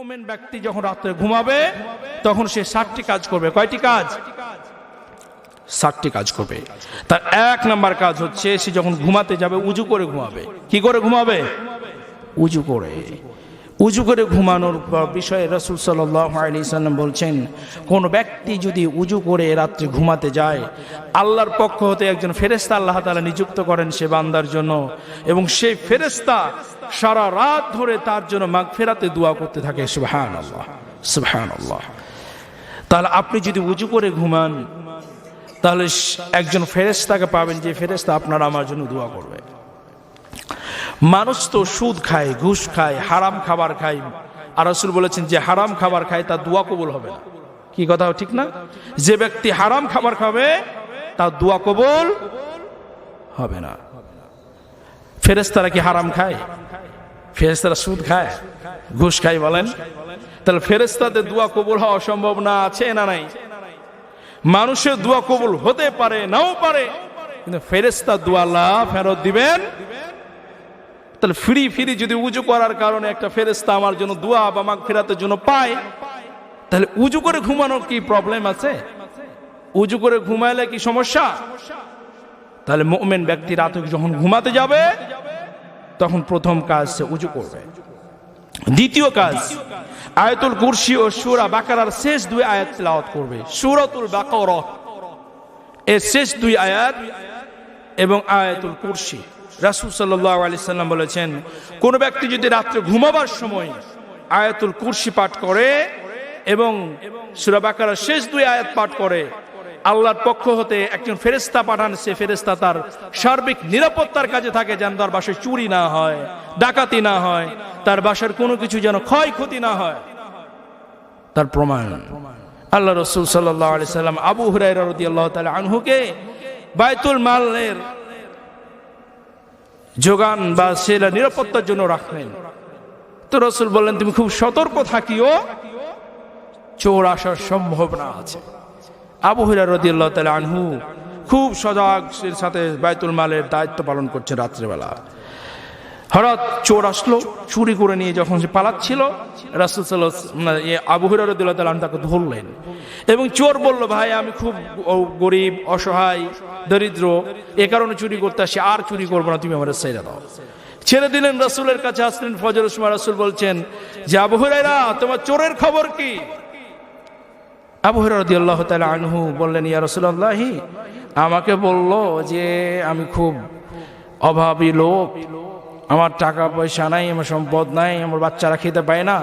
মোমেন ব্যক্তি যখন রাত্রে ঘুমাবে, তখন সে ষাটটি কাজ করবে। কয়টি কাজ? ষাটটি কাজ করবে। তার এক নাম্বার কাজ হচ্ছে, সে যখন ঘুমাতে যাবে, উজু করে ঘুমাবে। কি করে ঘুমাবে? উজু করে। উজু করে ঘুমানোর বিষয়ে রসুল সাল্লাম বলছেন, কোন ব্যক্তি যদি উজু করে রাত্রে ঘুমাতে যায়, আল্লাহর পক্ষ হতে একজন ফেরেস্তা আল্লাহ তালা নিযুক্ত করেন সে বান্দার জন্য এবং সেই ফেরেস্তা সারা রাত ধরে তার জন্য মাগ ফেরাতে দোয়া করতে থাকে। সুবহান আল্লাহ সুবহান আল্লাহ তাহলে আপনি যদি উজু করে ঘুমান, তাহলে একজন ফেরেস্তাকে পাবেন যে ফেরেস্তা আপনার আমার জন্য দোয়া করবে। মানুষ তো সুদ খায়, ঘুষ খায়, হারাম খাবার খায়। আর রসুল বলেছেন, যে হারাম খাবার খায়, তার দোয়া কবুল হবে না। কি কথা, ঠিক না? যে ব্যক্তি হারাম খাবার খাবে, তার দোয়া কবুল হবে না। ফেরেস্তারা কি হারাম খায়? ফেরেস্তারা সুদ খায়, ঘুষ খায় বলেন। তাহলে ফেরেস্তাদের দোয়া কবুল হওয়া সম্ভব না, আছে না নাই? মানুষের দোয়া কবুল হতে পারে, নাও পারে, কিন্তু ফেরেস্তা দোয়া আল্লাহ ফেরত দিবেন তাহলে ফ্রি ফ্রি যদি উজু করার কারণে একটা ফেরেস্তা আমার জন্য দোয়া বা মাগ ফেরাতের জন্য পায়, তাহলে উজু করে ঘুমানোর কি প্রবলেম আছে? উজু করে ঘুমাইলে কি সমস্যা? তাহলে মোমেন ব্যক্তি রাতে যখন ঘুমাতে যাবে, তখন প্রথম কাজ সে উজু করবে। দ্বিতীয় কাজ, আয়াতুল কুরসি ও সুরা বাকারার শেষ দুই আয়াত তেলাওয়াত করবে। সুরাতুল বাকর, এর শেষ দুই আয়াত এবং আয়াতুল কুরসি। রাসুল সাল্লাহ আলি সাল্লাম বলেছেন, কোন ব্যক্তি যদি রাত্রে ঘুমাবার সময় আয়াতুল কুরসি পাঠ করে এবং সুরা বাকারার শেষ দুই আয়াত পাঠ করে, আল্লাহর পক্ষ হতে একজন ফেরেস্তা পাঠান, সে ফেরেস্তা তার সার্বিক নিরাপত্তার কাজে থাকে যেন তার বাসায় চুরি না হয়, ডাকাতি না হয়, তার বাসার কোনো কিছু যেন ক্ষয়ক্ষতি না হয়। তার প্রমাণ, আল্লাহ রসুল সাল্লাহ আলি সাল্লাম আবু হুরাই রদি আল্লাহ তালা আনহুকে বায়তুল মালের যোগান বা সেলা নিরাপত্তার জন্য রাখলেন। তো রসুল বললেন, তুমি খুব সতর্ক থাকিও। চোর আসার সম্ভাবনা আছে। আবু হিরা রদিয়াল্লাহ আনহু খুব সজাগ সাথে বায়তুল মালের দায়িত্ব পালন করছে রাত্রেবেলা। হঠাৎ চোর আসলো, চুরি করে নিয়ে যখন সে পালাচ্ছিল, রাসুল সাল্লাহ আবু তাকে ধরলেন। এবং চোর বলল, ভাই, আমি খুব গরিব, অসহায়, দরিদ্র, এ কারণে চুরি করতে আসি আর চুরি করব না, তুমি আমার ছেড়ে দাও। ছেড়ে দিলেন রাসুলের কাছে আসলেন ফজর উসমান রাসুল বলছেন, যে আবু তোমার চোরের খবর কি? আবু তালা আনহু বললেন, ইয়া রসুল্লাহি আমাকে বলল যে, আমি খুব অভাবী লোক আমার টাকা পয়সা নাই, আমার সম্পদ নাই, আমার বাচ্চারা খেতে পায় না।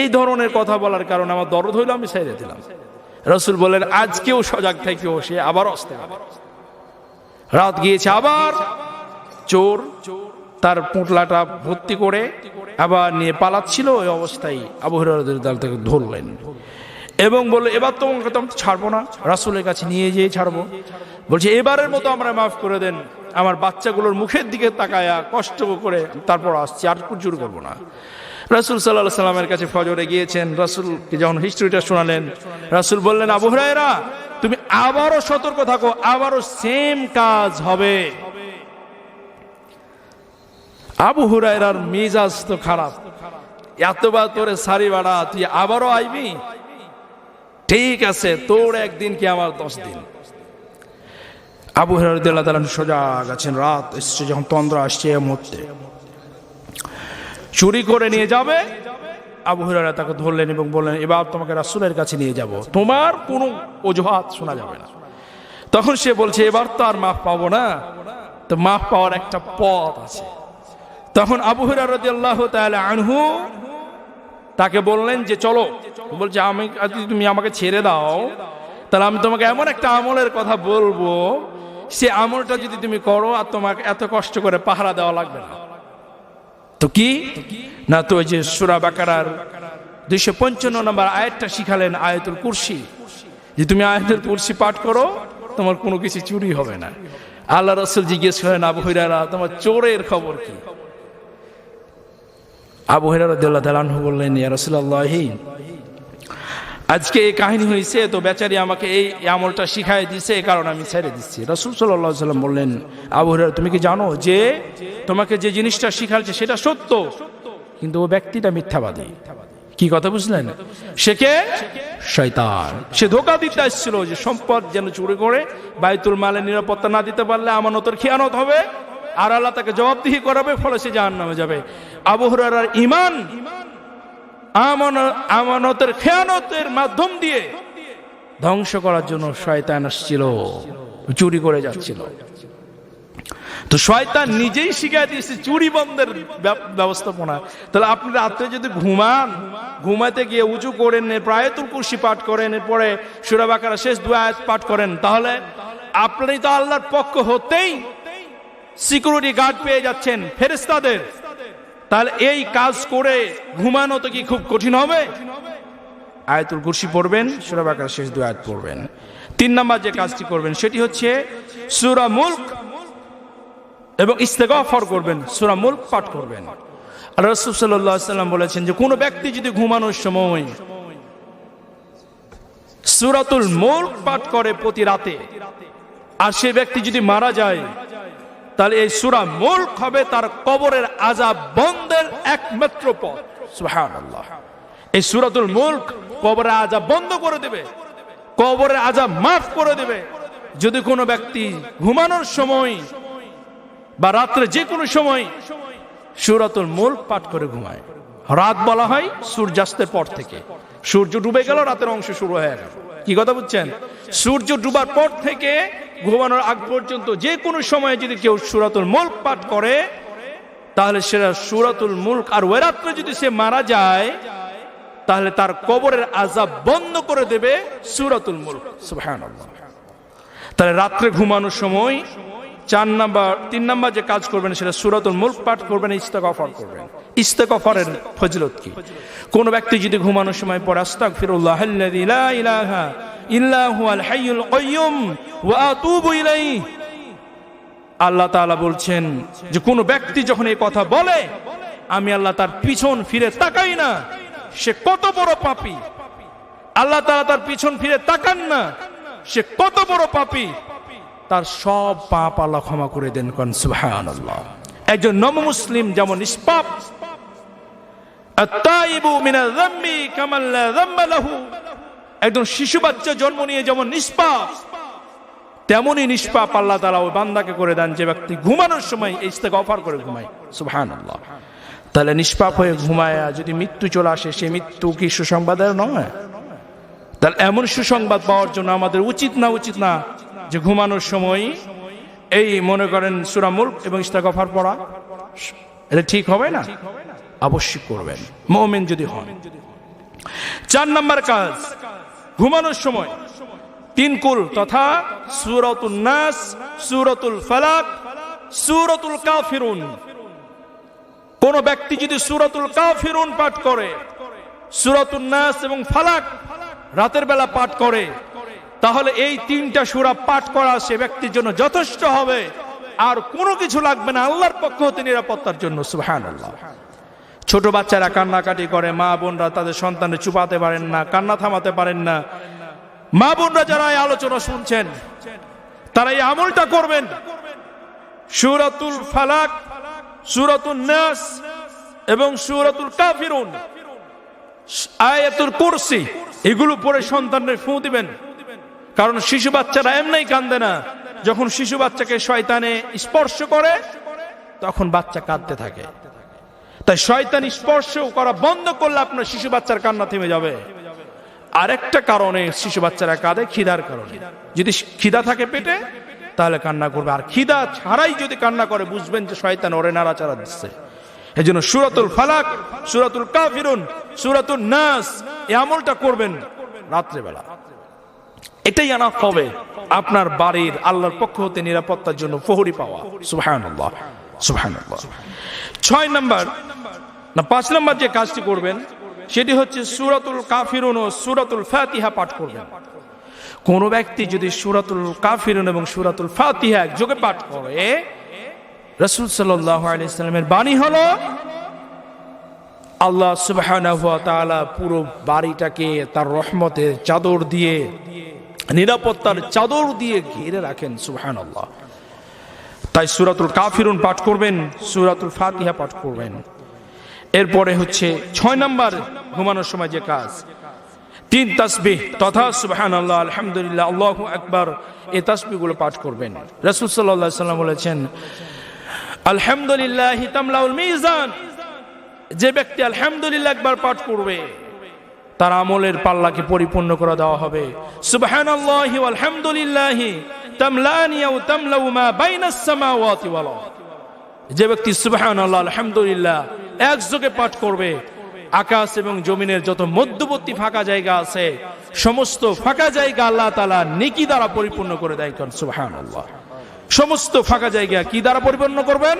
এই ধরনের কথা বলার কারণে আমার দরদ হইল, আমি ছেড়ে দিলাম। রসুল বললেন আজকেও সজাগ থেকেও, সে আবার আসতে রাত গিয়েছে আবার, চোর তার পুঁটলাটা ভর্তি করে আবার নিয়ে পালাচ্ছিল, ওই অবস্থায় আবু হরদাল থেকে ধরলেন। এবং বলল, এবার তোমাকে তো ছাড়বো না, রাসুলের কাছে নিয়ে যেয়ে ছাড়বো। বলছে, এবারের মতো আমরা মাফ করে দেন। আমার বাচ্চাগুলোর মুখের দিকে তাকায়া কষ্ট করে তারপর আসছি, আর চুর করব না। রাসুল সাল্লাহ সাল্লামের কাছে ফজরে গিয়েছেন রাসুলকে যখন হিস্ট্রিটা শোনালেন, রাসুল বললেন, আবু হরাইরা তুমি আবারও সতর্ক থাকো, আবারও সেম কাজ হবে। আবু হুরাইরার মিজাজ তো খারাপ। এতবার তোরে সারি বাড়া, তুই আবারও আইবি? ঠিক আছে, তোর একদিন কি আমার দশ দিন। আবু হরদুল্লাহ তালান সজাগ আছেন রাত এসছে যখন তন্দ্র আসছে এ মুহূর্তে। চুরি করে নিয়ে যাবে, আবু হরারা তাকে ধরলেন এবং বললেন, এবার তোমাকে রাসুলের কাছে নিয়ে যাব। তোমার কোনো অজুহাত শোনা যাবে না। তখন সে বলছে, এবার তো আর মাফ পাবো না। তো মাফ পাওয়ার একটা পথ আছে। তখন আবু হরার আল্লাহ তাহলে আনহু তাকে বললেন যে, চলো। বলছে, আমি তুমি আমাকে ছেড়ে দাও, তাহলে আমি তোমাকে এমন একটা আমলের কথা বলব সে আমলটা যদি তুমি করো আর তোমাকে এত কষ্ট করে পাহারা দেওয়া লাগবে না। তো কি? না তো ওই যে সুরা বাকারার দুইশো পঞ্চান্ন নম্বর আয়াতটা শিখালেন আয়াতুল কুরসি। যে তুমি আয়াতুল কুরসি পাঠ করো, তোমার কোনো কিছু চুরি হবে না। আল্লাহ রসুল জিজ্ঞেস করেন, আবু হইরারা তোমার চোরের খবর কি? আবু হেরারদ্দাল্লাহ তালানহু বললেন, ইয়া রসুল্লাহি আজকে এই কাহিনী হয়েছে তো বেচারি আমাকে এই আমলটা শিখাই দিছে, এই কারণে আমি ছেড়ে দিচ্ছি। রসুল সাল্লাহ সাল্লাম বললেন, আবু হেরার তুমি কি জানো যে তোমাকে যে জিনিসটা শিখাচ্ছে সেটা সত্য? কিন্তু ও ব্যক্তিটা মিথ্যাবাদী। কি কথা বুঝলেন? সে কে? শয়তান। সে ধোকা দিতে আসছিল যে সম্পদ যেন চুরি করে বাইতুল মালের নিরাপত্তা না দিতে পারলে আমানতের খেয়ানত হবে, আর আল্লাহ তাকে জবাবদিহি করাবে, ফলে সে জাহান নামে যাবে আবহরার ইমান আমানতের খেয়ানতের মাধ্যম দিয়ে ধ্বংস করার জন্য শয়তান আসছিল, চুরি করে যাচ্ছিল। তো শয়তান নিজেই শিখাই দিয়েছে চুরি বন্ধের ব্য- ব্যবস্থাপনা। তাহলে আপনি রাত্রে যদি ঘুমান ঘুমাতে গিয়ে উঁচু করেন, প্রায়তুল কুর্সি পাঠ করেন, এরপরে সুরাবাকারা শেষ দু আয়াত পাঠ করেন, তাহলে আপনি তো আল্লাহর পক্ষ হতেই সিকিউরিটি গার্ড পেয়ে যাচ্ছেন ফেরেস্তাদের তাহলে এই কাজ করে ঘুমানো তো কি খুব কঠিন হবে? আয়াতুল কুরসি পড়বেন, সূরা বাকারা শেষ দু আয়াত পড়বেন। তিন নাম্বার যে কাজটি করবেন, সেটি হচ্ছে সুরা মুলক এবং ইস্তেগফার করবেন, সূরা মুলক পাঠ করবেন। রাসূল সাল্লাল্লাহু সাল্লাম বলেছেন যে কোনো ব্যক্তি যদি ঘুমানোর সময় সূরাতুল মুলক পাঠ করে প্রতি রাতে, আর সে ব্যক্তি যদি মারা যায় তাহলে এই সূরা মুলক হবে তার কবরের আযাব বন্ধের একমাত্র পথ। সুবহানাল্লাহ। এই সূরাতুল মুলক কবরের আযাব বন্ধ করে দেবে। কবরের আযাব মাফ করে দেবে। যদি কোনো ব্যক্তি ঘুমানোর সময় বা রাত্রে যে কোনো সময় সূরাতুল মুলক পাঠ করে ঘুমায়। রাত বলা হয় সূর্যাস্তের পর থেকে। সূর্য ডুবে গেল, রাতের অংশ শুরু হয়ে গেল। কি কথা বুঝছেন? সূর্য ডুবার পর থেকে ঘুমানোর আগ পর্যন্ত যে কোনো সময়ে যদি কেউ সুরাতুল মুলক পাঠ করে, তাহলে সেটা সুরাতুল মুলক আর ওই রাত্রে যদি সে মারা যায়, তাহলে তার কবরের আজাব বন্ধ করে দেবে সুরাতুল মুলক। তাহলে রাত্রে ঘুমানোর সময় চার নাম্বার, তিন নাম্বার যে কাজ করবেন সেটা সুরাতুল মুল্ক পাঠ করবেন ইস্তেক অফার করবেন। ইস্তেক অফারের ফজলত কি? কোন ব্যক্তি যদি ঘুমানোর সময় আল্লাযী লা ইলাহা আল্লাহ বলছেন যে ব্যক্তি যখন এই কথা বলে, আমি আল্লাহ তার পিছন ফিরে তাকাই না, সে কত বড় পাপী। আল্লাহ তার পিছন ফিরে তাকান না, সে কত বড় তার সব পাপ আল্লাহ ক্ষমা করে দেন কন একজন নম মুসলিম যেমন নিষ্পাপ, আত্তাইবু মিনাল যাম্বা লাহু। একজন শিশু বাচ্চা জন্ম নিয়ে যেমন নিষ্পাপ, তেমনই নিষ্পাপ আল্লাহ তালা ওই বান্দাকে করে দেন যে ব্যক্তি ঘুমানোর সময় এই থেকে অফার করে ঘুমায়। সুবহানাল্লাহ। তাহলে নিষ্পাপ হয়ে ঘুমায় যদি মৃত্যু চলে আসে, সে মৃত্যু কি সুসংবাদের নয়? তাহলে এমন সুসংবাদ পাওয়ার জন্য আমাদের উচিত না উচিত না যে ঘুমানোর সময় এই মনে করেন সুরামুল এবং ইস্তাগফার পড়া, এটা ঠিক হবে না? অবশ্যই করবেন। মোমেন যদি হন। চার নম্বর কাজ। ঘুমানোর সময়। তিন কুল তথা সুরতুল নাস, সুরতুল ফালাক, সুরতুল কাফিরুন। কোন ব্যক্তি যদি সুরতুল কাফিরুন পাঠ করে সুরতুল নাস এবং ফালাক রাতের বেলা পাঠ করে, তাহলে এই তিনটা সুরা পাঠ করা সে ব্যক্তির জন্য যথেষ্ট হবে। আর কোনো কিছু লাগবে না, আল্লাহর পক্ষ হতে নিরাপত্তার জন্য সুহান ছোট বাচ্চারা কান্নাকাটি করে, মা বোনরা তাদের সন্তানের চুপাতে পারেন না, কান্না থামাতে পারেন না। মা বোনরা যারা এই আলোচনা শুনছেন, তারা এই আমলটা করবেন। সুরাতুল ফালাক সুরাতুল নাস এবং সুরাতুল কাফিরুন, আয়াতুল কুরসি, এগুলো পরে সন্তানের ফু দিবেন। কারণ শিশু বাচ্চারা এমনি কান্দে না, যখন শিশু বাচ্চাকে শয়তানে স্পর্শ করে, তখন বাচ্চা কাঁদতে থাকে। তাই শয়তান স্পর্শ করা বন্ধ করলে আপনার শিশু বাচ্চার কান্না থেমে যাবে। আরেকটা কারণে শিশু বাচ্চারা কাঁদে, খিদার কারণে। যদি খিদা থাকে পেটে, তাহলে কান্না করবে। আর খিদা ছাড়াই যদি কান্না করে, বুঝবেন যে শয়তান ওরে নাড়াচাড়া দিচ্ছে। এই জন্য সুরাতুল ফালাক, সুরাতুল কাফিরুন সুরাতুল নাস, এই আমলটা করবেন রাত্রেবেলা। এটাই আনা হবে আপনার বাড়ির আল্লাহর পক্ষ হতে নিরাপত্তার জন্য ফহরি পাওয়া। সুবহানাল্লাহ। ছয় নাম্বার, না, পাঁচ নাম্বার যে কাজটি করবেন, সেটি হচ্ছে সুরাতুল কাফিরুন ও সুরাতুল ফাতিহা পাঠ করবেন। কোন ব্যক্তি যদি সুরাতুল কাফিরুন এবং সুরাতুল ফাতিহা যোগে পাঠ করে, রসুল সাল্লাহ বাণী হলো, আল্লাহ তাআলা পুরো বাড়িটাকে তার রহমতের চাদর দিয়ে, নিরাপত্তার চাদর দিয়ে ঘিরে রাখেন, সুবহানাল্লাহ। তাই সুরাতুল কাফিরুন পাঠ করবেন, সুরাতুল ফাতিহা পাঠ করবেন। এরপরে হচ্ছে ছয় নাম্বার ঘুমানোর সময় যে কাজ। তিন তাসবিহ, তথা সুবহান আল্লাহ আলহামদুলিল্লাহ, আল্লাহ আকবার এই তাসবিহগুলো পাঠ করবেন। রাসূল আলাইহি সাল্লাম বলেছেন, আলহামদুলিল্লাহ তামলাউল মিজান। যে ব্যক্তি আলহামদুলিল্লাহ একবার পাঠ করবে, তার আমলের পাল্লাকে পরিপূর্ণ করে দেওয়া হবে। সুবহানাল্লাহি আলহামদুলিল্লাহি তামলানি আও তামলাউ মা বাইনাস সামাওয়াতি ওয়াল যে ব্যক্তি, সুবহানাল্লাহ, আলহামদুলিল্লাহ, একযোগে পাঠ করবে, আকাশ এবং জমিনের যত মধ্যবর্তী ফাঁকা জায়গা আছে, সমস্ত ফাঁকা জায়গা আল্লাহ তালা নেকি দ্বারা পরিপূর্ণ করে দেয় কারণ সুবহানাল্লাহ। সমস্ত ফাঁকা জায়গা কি দ্বারা পরিপূর্ণ করবেন?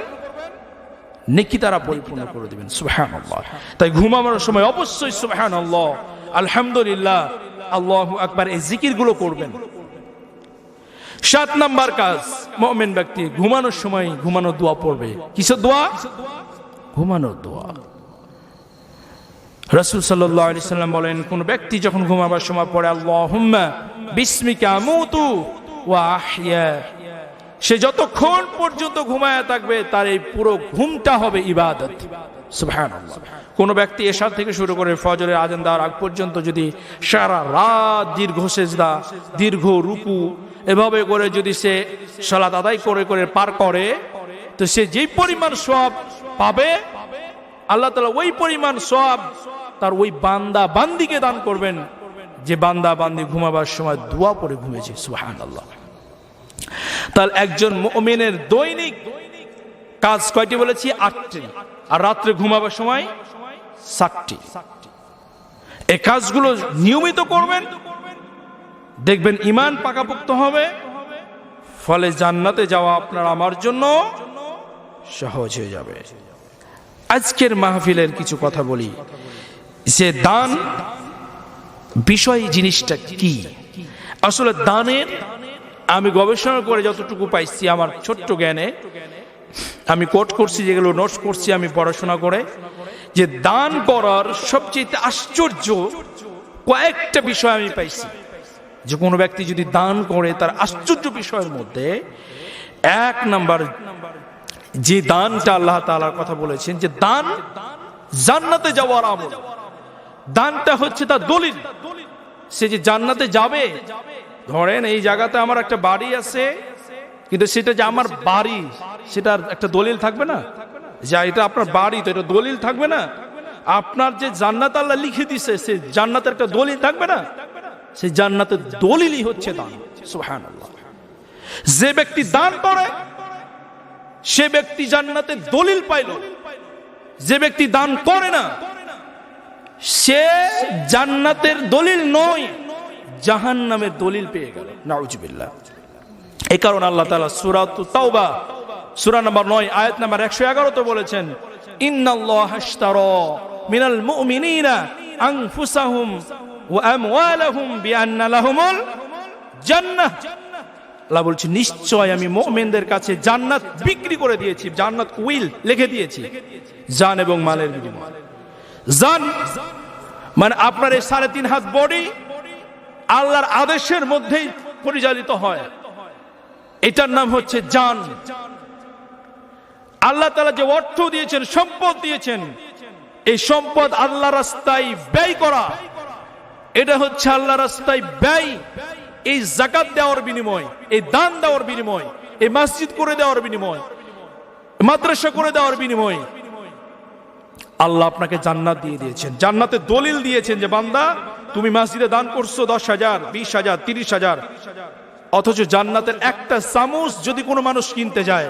নেকি দ্বারা পরিপূর্ণ করে দিবেন, সুবহানাল্লাহ। তাই ঘুমানোর সময় অবশ্যই, সুবহানাল্লাহ, আলহামদুলিল্লাহ, আল্লাহু আকবার এই জিকিরগুলো করবেন। সাত নাম্বার কাজ, মুমিন ব্যক্তি ঘুমানোর সময় ঘুমানোর দোয়া পড়বে। কিসের দোয়া? ঘুমানোর দোয়া। রাসূল সাল্লাম বলেন, কোন ব্যক্তি যখন ঘুমাবার সময় পড়ে, আল্লাহুম্মা বিসমিকা আমুতু ওয়া আহইয়া। সে যতক্ষণ পর্যন্ত ঘুমায় থাকবে, তার এই পুরো ঘুমটা হবে ইবাদত। কোন ব্যক্তি এশার থেকে শুরু করে ফজরের আজান দেওয়ার আগ পর্যন্ত যদি সারা রাত দীর্ঘ সেজদা, দীর্ঘ রুকু এভাবে করে যদি সে সালাত আদায় করে করে পার করে, তো সে যেই পরিমাণ সব পাবে, আল্লাহ তালা ওই পরিমাণ সব তার ওই বান্দা বান্দিকে দান করবেন। যে বান্দা বান্দি ঘুমাবার সময় দোয়া পরে ঘুমিয়েছে সুহান আল্লাহ তার একজন মোমেনের দৈনিক কাজ কয়টি বলেছি? আটটি। আর রাত্রে ঘুমাবার সময় সাতটি। এ কাজগুলো নিয়মিত করবেন দেখবেন ইমান পাকাপোক্ত হবে। ফলে জান্নাতে যাওয়া আপনার আমার জন্য সহজ হয়ে যাবে। আজকের মাহফিলের কিছু কথা বলি। যে দান বিষয় জিনিসটা কি? আসলে দানের আমি গবেষণা করে যতটুকু পাইছি আমার ছোট্ট জ্ঞানে, আমি কোট করছি, যেগুলো নোটস করছি, আমি পড়াশোনা করে, যে দান করার সবচেয়ে আশ্চর্য কয়েকটা বিষয় আমি পাইছি। যে কোনো ব্যক্তি যদি দান করে তার আশ্চর্য বিষয়ের মধ্যে, এক নাম্বার যে দানটা আল্লাহ তাআলার কথা বলেছেন, যে দান জান্নাতে যাওয়ার আমল। দানটা হচ্ছে তার দলিল। সে যে জান্নাতে যাবে, ধরেন এই জায়গাতে আমার একটা বাড়ি আছে, কিন্তু সেটা যে আমার বাড়ি, সেটার একটা দলিল থাকবে না? যে এটা আপনার বাড়ি, তো এটা দলিল থাকবে না? আপনার যে জান্নাত আল্লাহ লিখে দিছে, সে জান্নাতের একটা দলিল থাকবে না? সেই জান্নাতের দলিলই হচ্ছে দান। সুবহানাল্লাহ। যে ব্যক্তি দান করে, সে ব্যক্তি জান্নাতের দলিল পাইল। যে ব্যক্তি দান করে না, সে জান্নাতের দলিল নয় জাহান নামের দলিল পেয়ে গেল। নাউজবিল্লাহ। এই কারণে আল্লাহ তাআলা সূরা তাওবা, সূরা নাম্বার নয়, আয়াত নাম্বার 111 তো বলেছেন, ইন্নাল্লাহ মিনাল মুমিনিনা আনফুসাহুম আল্লাহ বলছে, নিশ্চয় আমি মুমিনদের কাছে জান্নাত বিক্রি করে দিয়েছি, জান্নাত উইল লিখে দিয়েছি, জান এবং মালের জান মানে আপনার এই সাড়ে তিন হাত বডি আল্লাহর আদেশের মধ্যেই পরিচালিত হয়। এটার নাম হচ্ছে জান। আল্লাহ তালা যে অর্থ দিয়েছেন, সম্পদ দিয়েছেন, এই সম্পদ আল্লাহ রাস্তায় ব্যয় করা। এটা হচ্ছে আল্লাহ রাস্তায় ব্যয়, এই জাকাত দেওয়ার বিনিময়, এই দান দেওয়ার বিনিময়, এই মসজিদ করে দেওয়ার বিনিময়, মাদ্রাসা করে দেওয়ার বিনিময়। আল্লাহ আপনাকে জান্নাত দিয়ে দিয়েছেন। জান্নাতে দলিল দিয়েছেন যে, বান্দা, তুমি মসজিদে দান করছ দশ হাজার, বিশ হাজার, তিরিশ হাজার। অথচ জান্নাতের একটা চামচ যদি কোনো মানুষ কিনতে যায়,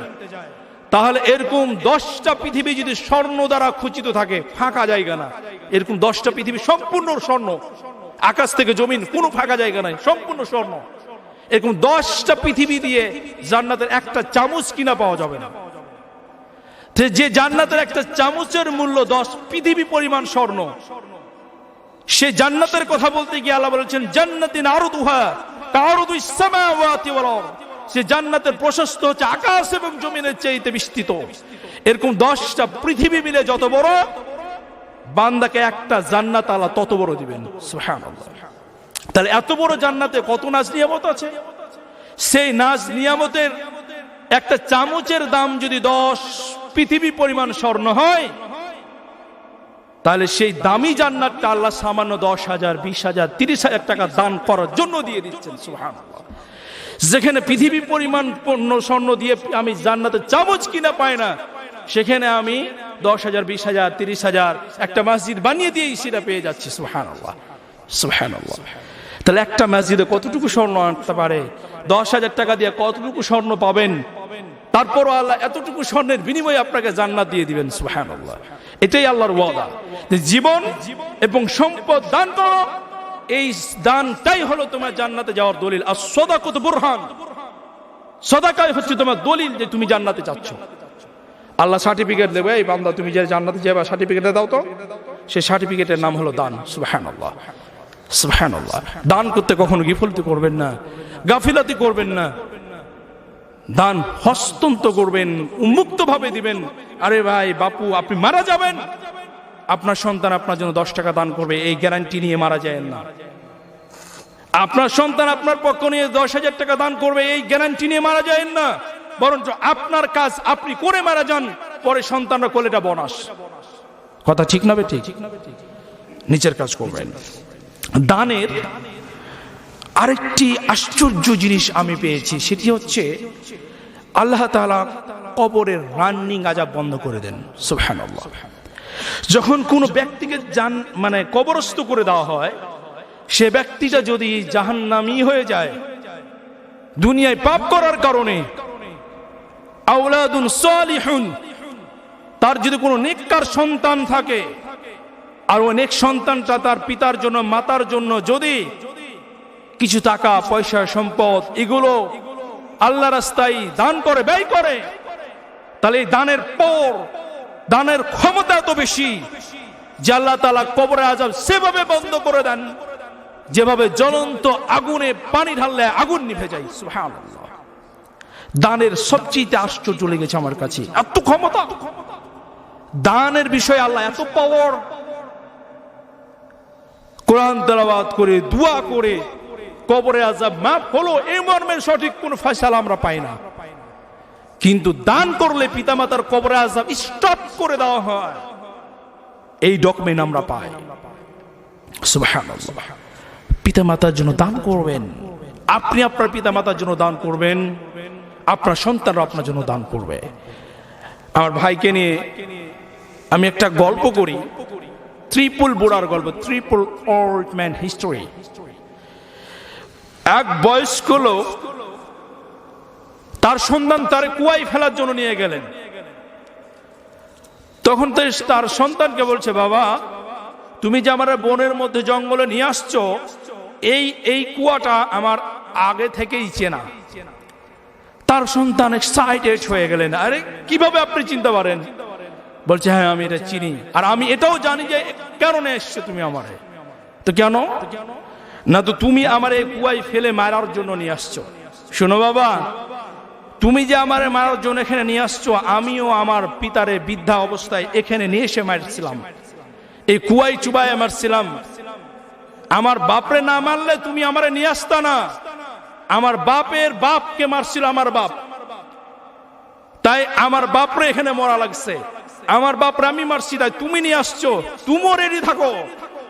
তাহলে এরকম দশটা পৃথিবী যদি স্বর্ণ দ্বারা খচিত থাকে, ফাঁকা জায়গা না। এরকম দশটা পৃথিবী সম্পূর্ণ স্বর্ণ। আকাশ থেকে জমিন, কোনো ফাঁকা জায়গা নাই, সম্পূর্ণ স্বর্ণ। এরকম দশটা পৃথিবী দিয়ে জান্নাতের একটা চামচ কিনা পাওয়া যাবে না। যে জান্নাতের একটা চামচের মূল্য দশ পৃথিবী পরিমাণ স্বর্ণ, সে জান্নাতের কথা বলতে গিয়ে আল্লাহ বলেছেন, জান্নাতিন আরও দুহা কারও দুই সে জান্নাতের প্রশস্ত হচ্ছে আকাশ এবং জমিনের চাইতে বিস্তৃত। এরকম দশটা পৃথিবী মিলে যত বড় বান্দাকে একটা জান্নাত আল্লাহ তত বড় দিবেন। তাহলে এত বড় জান্নাতে কত নাচ নিয়ামত আছে? সেই নাচ নিয়ামতের একটা চামচের দাম যদি দশ পৃথিবী পরিমাণ স্বর্ণ হয়, তাহলে সেই দামি জান্নাতটা আল্লাহ সামান্য দশ হাজার, বিশ হাজার, তিরিশ হাজার টাকা দান করার জন্য দিয়ে দিচ্ছেন। সুহান যেখানে পৃথিবী পরিমাণ পণ্য স্বর্ণ দিয়ে আমি জান্নাতে চামচ কিনা পাই না সেখানে আমি দশ হাজার, বিশ হাজার, তিরিশ হাজার একটা মসজিদ বানিয়ে দিয়েই সেটা পেয়ে যাচ্ছি। সুহান সুহান তাহলে একটা মসজিদে কতটুকু স্বর্ণ আনতে পারে? দশ হাজার টাকা দিয়ে কতটুকু স্বর্ণ পাবেন? তারপর আল্লাহ এতটুকু স্বর্ণের বিনিময়ে আপনাকে জান্নাত দিয়ে দিবেন সুহান আল্লাহ এটাই আল্লাহর ওয়াদা। জীবন এবং সম্পদ দান করো, এই দানটাই হলো তোমার জান্নাতে যাওয়ার দলিল। আর সদাকত বুরহান সদাকাই হচ্ছে তোমার দলিল যে তুমি জান্নাতে যাচ্ছ। আল্লাহ সার্টিফিকেট দেবে, এই বান্দা তুমি যে জান্নাতে যাবে সার্টিফিকেট দাও তো। সেই সার্টিফিকেটের নাম হলো দান। সুবহান আল্লাহ আল্লাহ দান করতে কখনো গিফলতি করবেন না, গাফিলাতি করবেন না। দান হস্তন্ত করবেন উন্মুক্ত ভাবে দিবেন। আরে ভাই, বাপু, আপনি মারা যাবেন। আপনার সন্তান আপনার জন্য দশ টাকা দান করবে, এই গ্যারান্টি নিয়ে মারা যায় না। আপনার সন্তান আপনার পক্ষ নিয়ে দশ হাজার টাকা দান করবে, এই গ্যারান্টি নিয়ে মারা যায় না। বরঞ্চ আপনার কাজ আপনি করে মারা যান, পরে সন্তানরা করলে এটা বোনাস। কথা ঠিক না ঠিক? নিচের কাজ করবেন। দানের আরেকটি আশ্চর্য জিনিস আমি পেয়েছি, সেটি হচ্ছে আল্লাহ তাআলা কবরের রানিং আজাব বন্ধ করে দেন, সুবহানাল্লাহ। যখন কোনো ব্যক্তিকে জান মানে কবরস্থ করে দেওয়া হয়, সে ব্যক্তিটা যদি জাহান্নামি হয়ে যায়, দুনিয়ায় পাপ করার কারণে আউলাদুন সালিহুন। তার যদি কোনো নেককার সন্তান থাকে, আর ওই নেক সন্তানটা তার পিতার জন্য, মাতার জন্য যদি কিছু টাকা, পয়সা, সম্পদ, এগুলো আল্লাহ রাস্তায় দান করে, ব্যয় করে, তাহলে এই দানের পর, দানের ক্ষমতা এত বেশি যে আল্লাহ তালা কবরে আজাব সেভাবে বন্ধ করে দেন। যেভাবে জ্বলন্ত আগুনে পানি ঢাললে আগুন নিভে যায়, সুবহানাল্লাহ। দানের সবচেয়ে আশ্চর্য লেগেছে আমার কাছে। এত ক্ষমতা? দানের বিষয়ে আল্লাহ এত পাওয়ার কোরআন তেলাবাদ করে, দোয়া করে, কবরে আজাব মাফ হলো, এই মর্মের সঠিক কোন ফয়সালা আমরা পাই না। কিন্তু দান করলে পিতামাতার কবরে আজাব স্টপ করে দেওয়া হয়। এই ডকুমেন্ট আমরা পাই। পিতামাতার জন্য দান করবেন। আপনি আপনার পিতামাতার জন্য দান করবেন। আপনার সন্তানরা আপনার জন্য দান করবে। আমার ভাইকে নিয়ে আমি একটা গল্প করি। ত্রিপুল বুড়ার গল্প, ত্রিপুল ওল্ড ম্যান হিস্টোরি এক বয়স্ক লোক তার সন্তান তার কুয়াই ফেলার জন্য নিয়ে গেলেন। তখন তো তার সন্তানকে বলছে, বাবা, তুমি যে আমার বনের মধ্যে জঙ্গলে নিয়ে আসছো, এই এই কুয়াটা আমার আগে থেকেই চেনা। তার সন্তান এক্সাইটেড হয়ে গেলেন। আরে, কীভাবে আপনি চিনতে পারেন? বলছে হ্যাঁ আমি এটা চিনি। আর আমি এটাও জানি যে, কেন এসছো তুমি আমার? তো কেন? না তো তুমি আমার এই কুয়াই ফেলে মারার জন্য নিয়ে আসছো। শোনো বাবা, তুমি যে আমার মারার জন্য এখানে নিয়ে আসছো, আমিও আমার পিতারে বৃদ্ধা অবস্থায় এখানে নিয়ে এসে মারছিলাম। এই কুয়াই চুবাই মারছিলাম। আমার বাপরে না মারলে তুমি আমারে নিয়ে আসতা না। আমার বাপের বাপকে মারছিল আমার বাপ। তাই আমার বাপরে এখানে মরা লাগছে। আমার বাপরে আমি মারছি, তাই তুমি নিয়ে আসছো, তুমিও রেডি থাকো।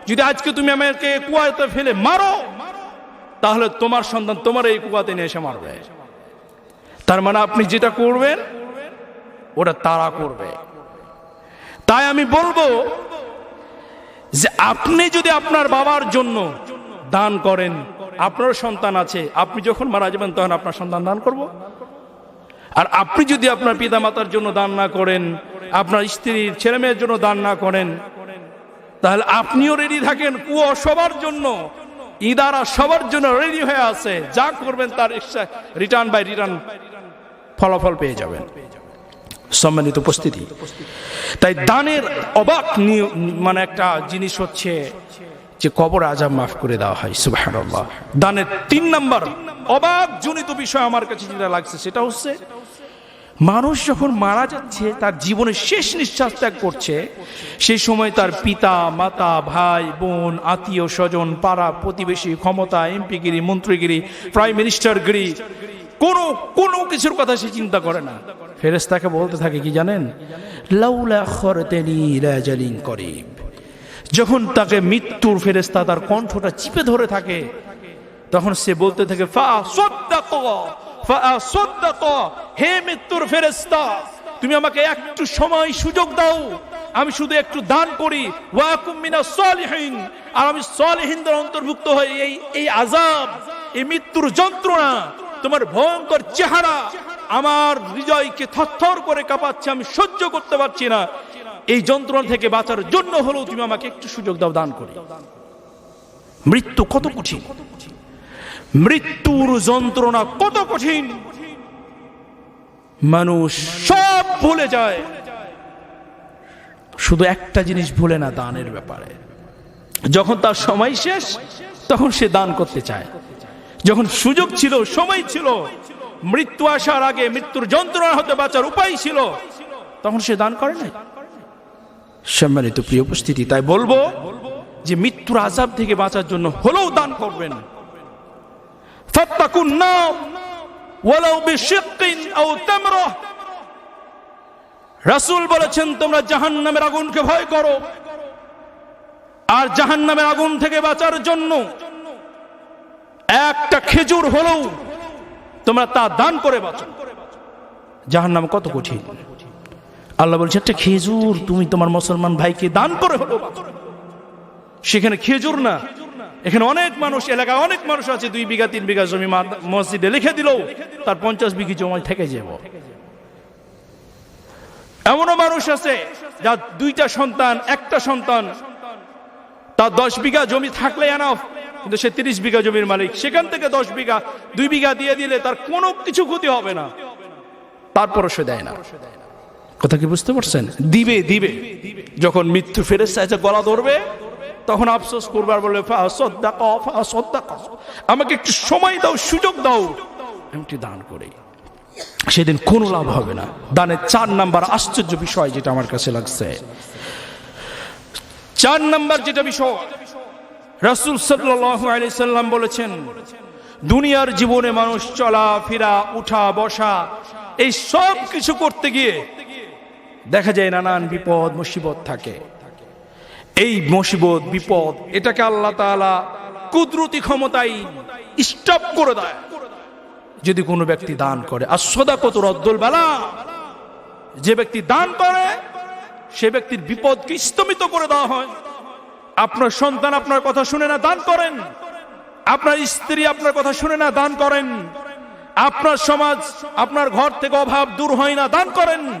যদি আজকে তুমি আমাকে কুয়াতে ফেলে মারো, তাহলে তোমার সন্তান তোমার এই কুয়াতে নিয়ে এসে মারবে। তার মানে আপনি যেটা করবেন, ওটা তারা করবে। তাই আমি বলব যে আপনি যদি আপনার বাবার জন্য দান করেন আপনার সন্তান আছে। আপনি যখন মারা যাবেন, তখন আপনার সন্তান দান করব। আর আপনি যদি আপনার পিতা মাতার জন্য দান না করেন, আপনার স্ত্রীর ছেলে মেয়ের জন্য দান না করেন, তাহলে আপনিও রেডি থাকেন, কুয়ো সবার জন্য, ইদারা সবার জন্য রেডি হয়ে আছে। যা করবেন তার রিটার্ন বাই রিটার্ন ফলাফল পেয়ে যাবেন। সম্মানিত উপস্থিতি। তাই দানের অবাক মানে একটা জিনিস হচ্ছে যে কবর আজাব মাফ করে দেওয়া হয় সুবাহ দানের তিন নাম্বার অবাক জনিত বিষয় আমার কাছে যেটা লাগছে, সেটা হচ্ছে মানুষ যখন মারা যাচ্ছে, তার জীবনের শেষ নিঃশ্বাস ত্যাগ করছে, সেই সময় তার পিতা, মাতা, ভাই, বোন, আত্মীয়, স্বজন, পাড়া, প্রতিবেশী, ক্ষমতা, এমপিগিরি, মন্ত্রীগিরি, প্রাইম মিনিস্টারগিরি কোনো কোনো কিছুর কথা সে চিন্তা করে না। ফেরেস্তাকে বলতে থাকে কি জানেন? লাউলা খরতেনি রাজালিন করিব। যখন তাকে মৃত্যুর ফেরেস্তা তার কণ্ঠটা চিপে ধরে থাকে, তখন সে বলতে থাকে হে মৃত্যুর ফেরেস্তা তুমি আমাকে একটু সময় সুযোগ দাও, আমি শুধু একটু দান করি আর আমি সালিহিনদের অন্তর্ভুক্ত হই এই এই আযাব, এই মৃত্যুর যন্ত্রণা, তোমার ভয়ঙ্কর চেহারা আমার হৃদয়কে থরথর করে কাঁপাচ্ছে, আমি সহ্য করতে পারছি না। এই যন্ত্রণা থেকে বাঁচার জন্য হলেও তুমি আমাকে একটু সুযোগ দাও, দান করি। মৃত্যু কত কঠিন? মৃত্যুর যন্ত্রণা কত কঠিন? মানুষ সব ভুলে যায়। শুধু একটা জিনিস ভুলে না, দানের ব্যাপারে। যখন তার সময় শেষ, তখন সে দান করতে চায়। যখন সুযোগ ছিল, সময় ছিল, মৃত্যু আসার আগে মৃত্যুর যন্ত্রণা হতে বাঁচার উপায় ছিল, তখন সে দান করে নাই। সম্মানিত প্রিয় উপস্থিতি, তাই বলব যে মৃত্যুর আজাব থেকে বাঁচার জন্য হলেও দান করবেন। রাসূল বলেছেন, তোমরা জাহান্নামের আগুনকে ভয় করো। আর জাহান্নামের আগুন থেকে বাঁচার জন্য একটা খেজুর হলেও তোমরা তা দান করে বাঁচো। জাহান্নাম কত কঠিন। আল্লাহ বলছে একটা খেজুর, তুমি তোমার মুসলমান ভাইকে দান করে হলো সেখানে খেজুর না। এখানে অনেক মানুষ, এলাকায় অনেক মানুষ আছে, দুই বিঘা, তিন বিঘা জমি মসজিদে লিখে দিল তার পঞ্চাশ বিঘি জমি থেকে যাব। এমনও মানুষ আছে যার দুইটা সন্তান, একটা সন্তান, তার দশ বিঘা জমি থাকলে এনাফ কিন্তু সে তিরিশ বিঘা জমির মালিক। সেখান থেকে দশ বিঘা, দুই বিঘা দিয়ে দিলে তার কোনো কিছু ক্ষতি হবে না। তারপরও সে দেয় না। কথা কি বুঝতে পারছেন? দিবে দিবে। যখন মৃত্যু ফেরে চাইছে গলা ধরবে তখন আফসোস করবার আর বলবে "ফা সদ্দাক, ফা সদ্দাক।" আমাকে একটু সময় দাও সুযোগ দাও। একটু দান করে। সেদিন কোনো লাভ হবে না। দানের চার নাম্বার আশ্চর্য বিষয় যেটা আমার কাছে লাগছে। চার নাম্বার যেটা বিষয় রাসূল সাল্লাম বলেছেন দুনিয়ার জীবনে মানুষ চলা ফেরা উঠা বসা এই সব কিছু করতে গিয়ে দেখা যায় নানান বিপদ, মুসিবত থাকে। এই মুসিবত, বিপদ, এটাকে আল্লাহ তাআলা কুদরতি ক্ষমতায় স্টপ করে দেয়। যদি কোনো ব্যক্তি দান করে আর সদা কত রদ্দল বেলা। যে ব্যক্তি দান করে, সে ব্যক্তির বিপদকে স্তমিত করে দেওয়া হয়। আপনার সন্তান আপনার কথা শুনে না, দান করেন। আপনার স্ত্রী আপনার কথা শুনে না, দান করেন। আপনার সমাজ, আপনার ঘর থেকে অভাব দূর হয় না, দান করেন।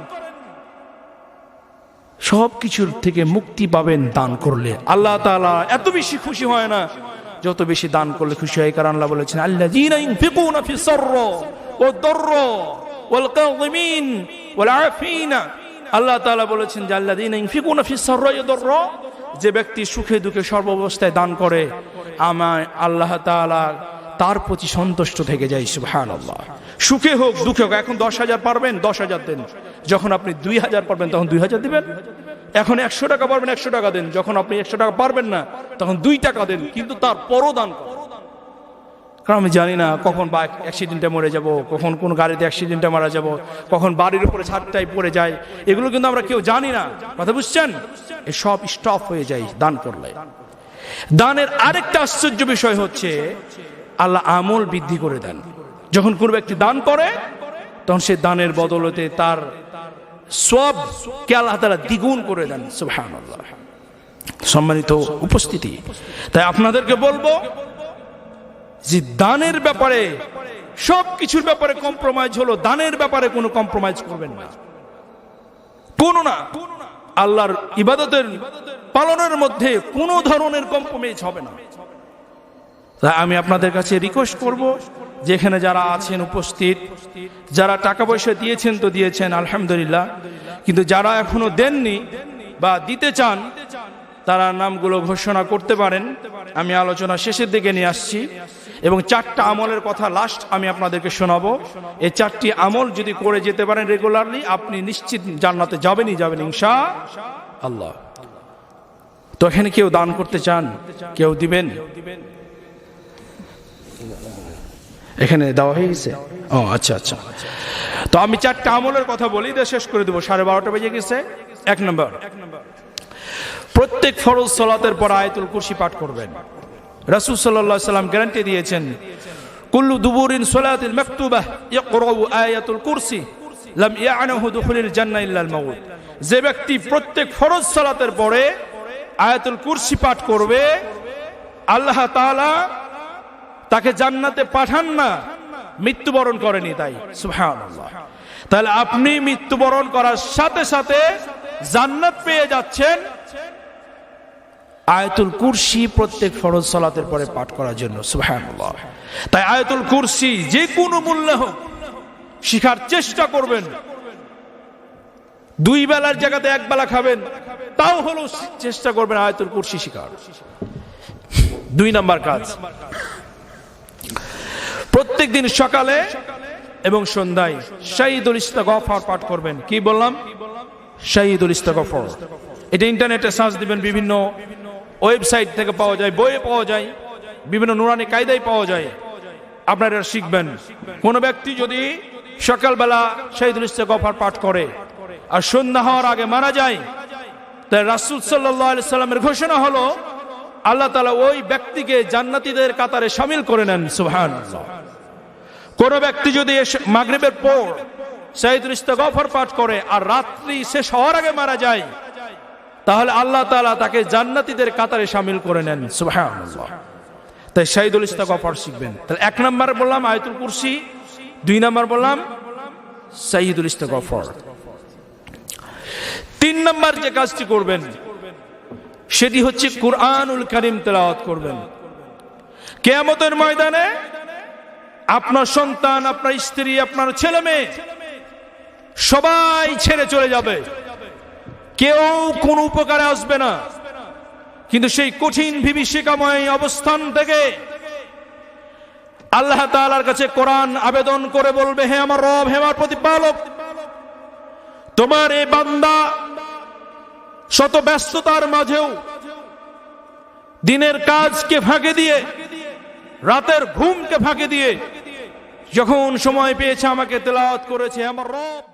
সব কিছুর থেকে মুক্তি পাবেন, দান করলে। আল্লাহ তাআলা এত বেশি খুশি হয় না। যত বেশি দান করলে খুশি হয় কারণ আল্লাহ বলেছেন আফিনা। আল্লাহ তাআলা বলেছেন যে দারর। যে ব্যক্তি সুখে দুঃখে সর্বাবস্থায় দান করে আমায় আল্লাহ তাআলা তার প্রতি সন্তুষ্ট থেকে যাই সুবহানাল্লাহ। সুখে হোক, দুঃখে হোক, এখন দশ হাজার পারবেন, দশ হাজার দেন। যখন আপনি দুই হাজার পারবেন, তখন দুই হাজার দেবেন। এখন একশো টাকা পারবেন, একশো টাকা দেন। যখন আপনি একশো টাকা পারবেন না, তখন দুই টাকা দেন, কিন্তু তার পরও দান। কারণ আমি জানি না কখন বাইক অ্যাক্সিডেন্টে মরে যাব, কখন কোন গাড়িতে অ্যাক্সিডেন্টে মারা যাব, কখন বাড়ির উপরে ছাদটাই পড়ে যায়। এগুলো কিন্তু আমরা কেউ জানি না। কথা বুঝছেন? সব স্টপ হয়ে যায় দান করলে। দানের আরেকটা আশ্চর্য বিষয় হচ্ছে আল্লাহ আমল বৃদ্ধি করে দেন। যখন কোনো ব্যক্তি দান করে, তখন সে দানের বদলতে তার সব কে আল্লাহ তারা দ্বিগুণ করে দেন সম্মানিত উপস্থিতি। তাই আপনাদেরকে বলব যে দানের ব্যাপারে সব কিছুর ব্যাপারে কম্প্রোমাইজ হলো, দানের ব্যাপারে কোনো কম্প্রোমাইজ করবেন না। কোনো না, আল্লাহর ইবাদতের পালনের মধ্যে কোনো ধরনের কম্প্রোমাইজ হবে না। তাই আমি আপনাদের কাছে রিকোয়েস্ট করব, যেখানে যারা আছেন উপস্থিত, যারা টাকা পয়সা দিয়েছেন তো দিয়েছেন, আলহামদুলিল্লাহ। কিন্তু যারা এখনও দেননি বা দিতে চান, তারা নামগুলো ঘোষণা করতে পারেন। আমি আলোচনা শেষের দিকে নিয়ে আসছি। এবং চারটা আমলের কথা লাস্ট আমি আপনাদেরকে শোনাবো। এই চারটি আমল যদি করে যেতে পারেন রেগুলারলি আপনি নিশ্চিত জান্নাতে যাবেনই যাবেন ইনশা আল্লাহ তো এখানে কেউ দান করতে চান, কেউ দিবেন? এখানে দেওয়া হয়ে গেছে ও আচ্ছা আচ্ছা। তো আমি চারটা আমলের কথা বলি দিয়ে শেষ করে দেবো। সাড়ে বারোটা বেজে গেছে। এক নম্বর। প্রত্যেক ফরজ সলাতের পর আয়তুল কুরসি পাঠ করবেন। রাসূল আলাইহি সাল্লাম গ্যারান্টি দিয়েছেন, কুল্লু দুবুরিন সলাতিল মাকতুবাহ ইকরাউ আয়াতুল কুরসি, লাম ইয়ানাহু দুখুলিল জান্নাহ ইল্লাল মাউত। যে ব্যক্তি প্রত্যেক ফরজ সালাতের পরে আয়াতুল কুরসি পাঠ করবে, আল্লাহ তাআলা তাকে জান্নাতে পাঠান না, মৃত্যুবরণ করেনি তাই। তাহলে আপনি মৃত্যুবরণ করার সাথে সাথে জান্নাত পেয়ে যাচ্ছেন আয়তুল কুরসি প্রত্যেক ফরজ সালাতের পরে পাঠ করার জন্য। সুবহানাল্লাহ। তাই আয়তুল কুরসি যে কোনো মূল্যে হোক, শিখার চেষ্টা করবেন। দুই বেলার জায়গাতে এক বেলা খাবেন, তাও হলো চেষ্টা করবেন আয়তুল কুরসি শিখার। দুই নাম্বার কাজ। প্রত্যেক দিন সকালে এবং সন্ধ্যায় শাহিদুল ইস্তাগফার পাঠ করবেন। কি বললাম? শাহিদুল ইস্তাগফর। এটা ইন্টারনেটে সার্চ দিবেন, বিভিন্ন ওয়েবসাইট থেকে পাওয়া যায়, বইয়ে পাওয়া যায়, বিভিন্ন নুরানি কায়দায় পাওয়া যায়। আপনারা শিখবেন। কোনো ব্যক্তি যদি সকালবেলা শাহিদুল ইস্তাগফার পাঠ করে আর সন্ধ্যা হওয়ার আগে মারা যায় তাই রাসূল আলাইহি সাল্লামের ঘোষণা হলো, আল্লাহ তাআলা ওই ব্যক্তিকে জান্নাতীদের কাতারে শামিল করে নেন। সুবহানাল্লাহ। কোন ব্যক্তি যদি এসে মাগরিবের পর সাইদুল ইস্তেগফার পাঠ করে আর রাত্রি শেষ হওয়ার আগে মারা যায়, তাহলে আল্লাহ তাআলা তাকে জান্নাতীদের কাতারে শামিল করে নেন। সুবহানাল্লাহ। তাই সাইদুল ইস্তেগফার শিখবেন। তাহলে এক নম্বর বললাম আয়াতুল কুরসি, দুই নম্বর বললাম সাইদুল ইস্তেগফার। তিন নম্বর যে কাজটি করবেন, সেটি হচ্ছে কুরআনুল কারীম তেলাওয়াত করবেন। কিয়ামতের ময়দানে আপনার সন্তান, আপনার স্ত্রী, আপনার ছেলে মেয়ে সবাই ছেড়ে চলে যাবে। কেউ কোন উপকারে আসবে না। কিন্তু সেই কঠিন বিভীষিকাময় অবস্থান থেকে আল্লাহ তাআলার কাছে কোরআন আবেদন করে বলবে, হে আমার রব, হে আমার প্রতিপালক, তোমার এই বান্দা শত ব্যস্ততার মাঝেও দিনের কাজকে ফাঁকে দিয়ে, রাতের ঘুমকে ফাঁকে দিয়ে যখন সময় পেয়েছে আমাকে তেলাওয়াত করেছে আমার রব